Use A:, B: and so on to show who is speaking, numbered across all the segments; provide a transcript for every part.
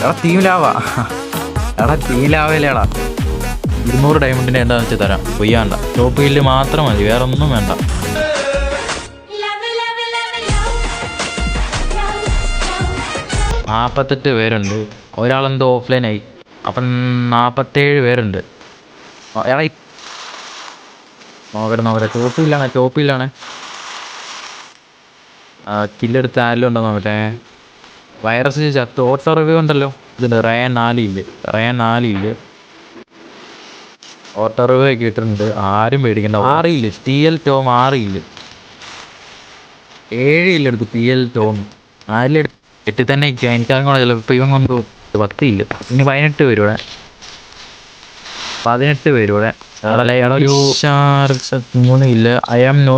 A: എടാ ടീം ലാവാ. എടാ ടീം ലാവല്ലേടാ ഇരുന്നൂറ് ഡയമണ്ടിന്റെ എന്താ വെച്ചാൽ തരാം. കൊയ്യാണ്ട ടോപ്പ് ഹില്ല് മാത്രം മതി. വേറെ ഒന്നും വേണ്ട. നാൽപ്പത്തെട്ട് പേരുണ്ട്. ഒരാളെന്തോ ഓഫ്ലൈനായി അപ്പം നാൽപ്പത്തേഴ് പേരുണ്ട്. എടാ നോക്കട്ടെ നോക്കട്ടെ. ടോപ്പില്ലാണ് ടോപ്പില്ലാണ് കില്ലെടുത്ത് ആരെല്ലാം ഉണ്ടോ നോക്കട്ടെ? വൈറസ് ചത്ത്. ഓട്ടോ റിവ്യൂ ഉണ്ടല്ലോ. ഇതുണ്ട് റയാൻ നാലില്ല? റയാൻ നാലില്ല? ഓട്ടോ റിവ്യൂ ഒക്കെ ഇട്ടിട്ടുണ്ട്. ആരും പേടിക്കണ്ട. ആറിയില്ല ടി എൽ ടോം ആറിയില്ല ഏഴില്ല എടുത്തു ടി? എൽ ടോം നാലിൽ എട്ടി തന്നെ എനിക്കങ്ങനെ ചിലപ്പോൾ ഇവൻ കൊണ്ട് പത്തില്ല? ഇനി പതിനെട്ട് പേര് ഇവിടെ. പതിനെട്ട് പേര് ഇവിടെ. മൂന്നില്ല ഐ ആം നോ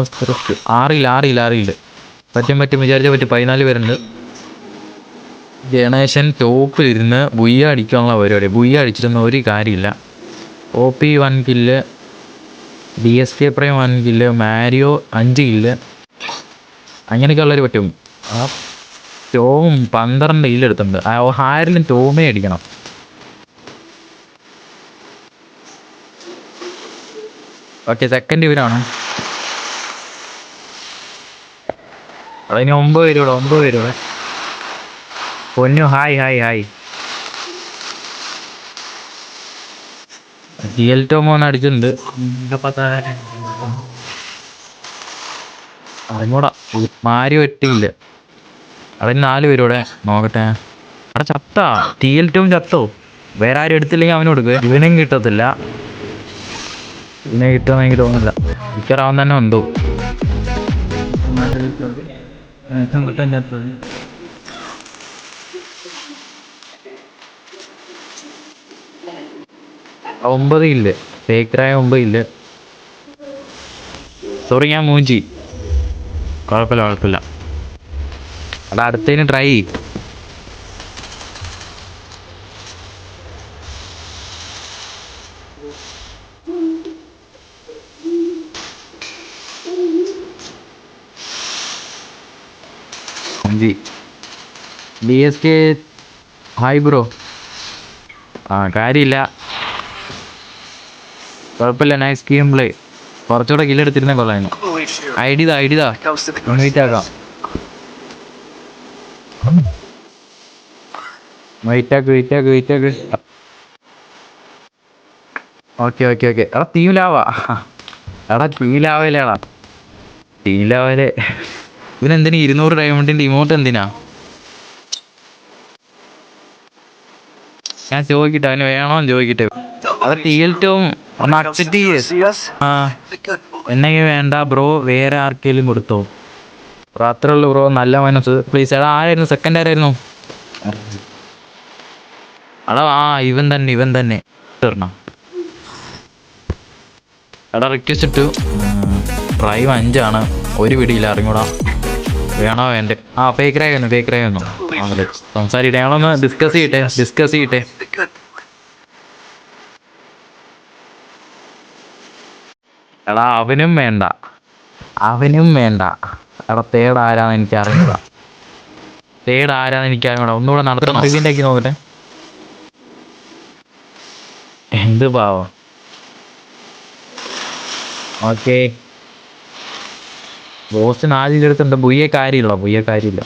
A: ആറില്ല ആറില്ല ആറില്ല. പറ്റും പറ്റും. വിചാരിച്ചാൽ പറ്റും. പതിനാല് പേരുണ്ട്. ഗണേശൻ ടോപ്പിൽ ഇരുന്ന് ബുയ്യ അടിക്കാനുള്ള പരിപാടി. ബുയ്യ അടിച്ചിട്ടൊന്നും ഒരു കാര്യമില്ല. O P one kill D S P prime one kill Mario അഞ്ച് കില്ല് അങ്ങനെയൊക്കെ ഉള്ളവർ പറ്റും. ആ ടോം പന്ത്രണ്ട് കില്ല് എടുത്തിട്ടുണ്ട്. ആ ഹാരിലും ടോമേ അടിക്കണം. ഓക്കെ സെക്കൻഡ് ഇവരാണ്. അതിന് ഒമ്പത് പേരൂടെ ഒമ്പത് പേര് ഇവിടെ പൊന്നു hi hi hi. G L tomo ഒന്ന് അടിച്ചിട്ടുണ്ട് അറിഞ്ഞൂടാ. മാരി ഒറ്റയില്ല അവിടെ നാല് പേരൂടെ? നോക്കട്ടെ. അവിടെ ചത്താ. ടി എൽ ടോം ചത്തോ? വേറെ ആരും എടുത്തില്ലെങ്കിൽ അവന് കൊടുക്കുക ഇവനും കിട്ടത്തില്ല. ഇവനെ കിട്ടുമെന്ന് എനിക്ക് തോന്നുന്നില്ല. മിക്കറാവൻ തന്നെ ഉണ്ടോ ഒമ്പത് ഇല്ല ഫേക്കറായ ഒമ്പത് ഇല്ല സോറി ഞാൻ മൂഞ്ചി. കുഴപ്പമില്ല കുഴപ്പമില്ല. അവിടെ അടുത്തതിന് ട്രൈ ചെയ്യും. മൂഞ്ചി. B S K hi bro ആ കാര്യമില്ല. കുഴപ്പമില്ല നൈസ് ഗെയിം പ്ലേ കുറച്ചുകൂടെ കില്ലെടുത്തിരുന്നേ കൊള്ളായിരുന്നു ഐഡിതാ ഐഡിതാ വെയിറ്റ് ആക്കാം. വെയിറ്റ് ആക്ക് വെയിറ്റ് ആക്ക് വെയിറ്റ് ആക്ക്. ഓക്കെ ഓക്കെ ഓക്കെ എടാ തീലാവാ ലാവാ. എടാ ടീം ലാവല്ലേടാ ടീം ലാവൽ. ഇവനെന്തിനാ ഇരുന്നൂറ് ഡയമണ്ടിന്റെ ഇമോട്ട് എന്തിനാ? ഞാൻ ചോദിക്കട്ടെ അവന് വേണോന്ന് ചോദിക്കട്ടെ. അത് ടീൽറ്റും ഒന്ന് അക്സെപ്റ്റ് ചെയ്യേ. ആ എന്നെങ്കിൽ വേണ്ട ബ്രോ വേറെ ആർക്കെങ്കിലും കൊടുത്തോ. ബ്രോ അത്രേ ഉള്ളൂ ബ്രോ നല്ല മനസ്സ്. പ്ലീസ് എടാ ആരായിരുന്നു? സെക്കൻഡ് ആരായിരുന്നു? എടാ ആ ഇവൻ തന്നെ ഇവൻ തന്നെ. തരണം എടാ റിക്വസ്റ്റ് ഇട്ടു. ഡ്രൈവ് അഞ്ചാണ്. ഒരു പിടിയില്ല അറിഞ്ഞൂടാ. വേണോ വേണ്ടേ ആ ഫേക്ക് റൈ വന്നു ഫേക്ക് റൈ വന്നു. സംസാരിക്കട്ടെ ഞങ്ങളൊന്ന് ഡിസ്കസ് ചെയ്യട്ടെ ഡിസ്കസ് ചെയ്യട്ടെ. എടാ അവനും വേണ്ട. അവനും വേണ്ട. എടാ തേട് ആരാന്ന് എനിക്ക് അറിഞ്ഞൂടാ തേട് ആരാന്ന് എനിക്ക് അറിഞ്ഞൂടാ ഒന്നുകൂടെ നടത്തണം. ഇതിന്റെ ആക്കി നോക്കട്ടെ. എന്ത് പാവം. ഓക്കെ ബോസ് ആദ്യം അടുത്തുണ്ട് ബുയ്യെ കാര്യമില്ല ബുയ്യെ കാര്യമില്ല.